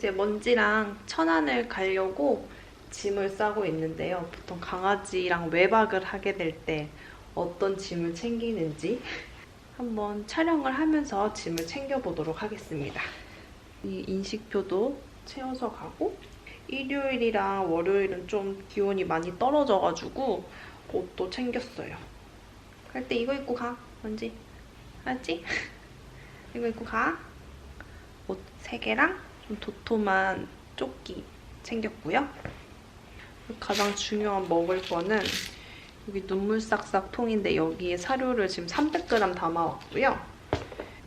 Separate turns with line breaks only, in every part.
이제 먼지랑 천안을 가려고 짐을 싸고 있는데요. 보통 강아지랑 외박을 하게 될 때 어떤 짐을 챙기는지 한번 촬영을 하면서 짐을 챙겨보도록 하겠습니다. 이 인식표도 채워서 가고 일요일이랑 월요일은 좀 기온이 많이 떨어져가지고 옷도 챙겼어요. 갈 때 이거 입고 가, 먼지. 알았지? 이거 입고 가. 옷 3개랑 좀 도톰한 조끼 챙겼고요. 가장 중요한 먹을 거는 여기 눈물 싹싹 통인데 여기에 사료를 지금 300g 담아왔고요.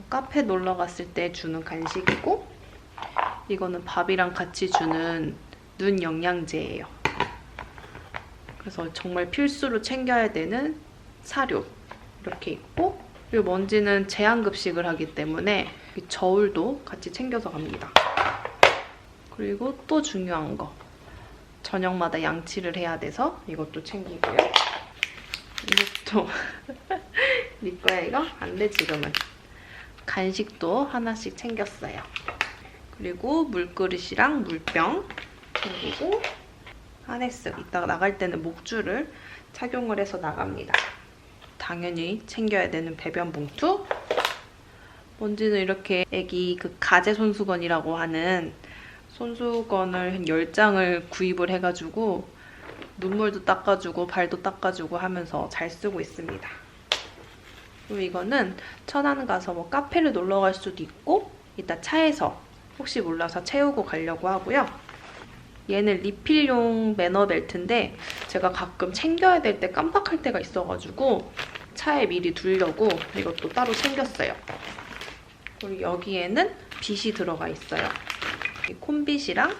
카페 놀러 갔을 때 주는 간식이고 이거는 밥이랑 같이 주는 눈 영양제예요. 그래서 정말 필수로 챙겨야 되는 사료 이렇게 있고 그리고 먼지는 제한급식을 하기 때문에 이 저울도 같이 챙겨서 갑니다. 그리고 또 중요한 거 저녁마다 양치를 해야 돼서 이것도 챙기고요. 이것도 네 거야 이거? 안 돼 지금은. 간식도 하나씩 챙겼어요. 그리고 물그릇이랑 물병 챙기고 하네스 이따가 나갈 때는 목줄을 착용을 해서 나갑니다. 당연히 챙겨야 되는 배변 봉투 먼지는 이렇게 애기 그 가재 손수건이라고 하는 손수건을 한 10장을 구입을 해가지고 눈물도 닦아주고 발도 닦아주고 하면서 잘 쓰고 있습니다. 그리고 이거는 천안 가서 뭐 카페를 놀러 갈 수도 있고 이따 차에서 혹시 몰라서 채우고 가려고 하고요. 얘는 리필용 매너 벨트인데 제가 가끔 챙겨야 될 때 깜빡할 때가 있어가지고 차에 미리 두려고 이것도 따로 챙겼어요. 그리고 여기에는 빗이 들어가 있어요. 이 콤빗이랑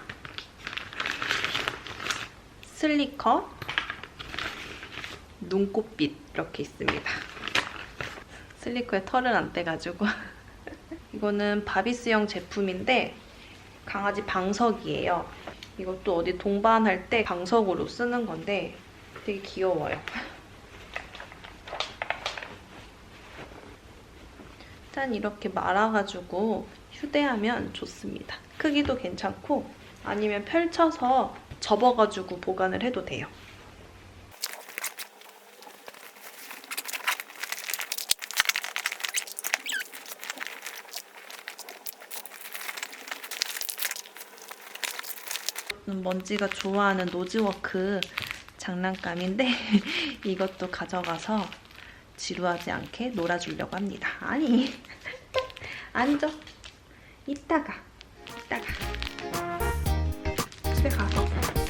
슬리커, 눈꽃빗 이렇게 있습니다. 슬리커에 털은 안 떼가지고 이거는 바비스형 제품인데 강아지 방석이에요. 이것도 어디 동반할 때 방석으로 쓰는 건데 되게 귀여워요. 일단 이렇게 말아가지고 휴대하면 좋습니다. 크기도 괜찮고 아니면 펼쳐서 접어가지고 보관을 해도 돼요. 먼지가 좋아하는 노즈워크 장난감인데 이것도 가져가서 지루하지 않게 놀아주려고 합니다. 아니 앉아 이따가 이따가 집에 가서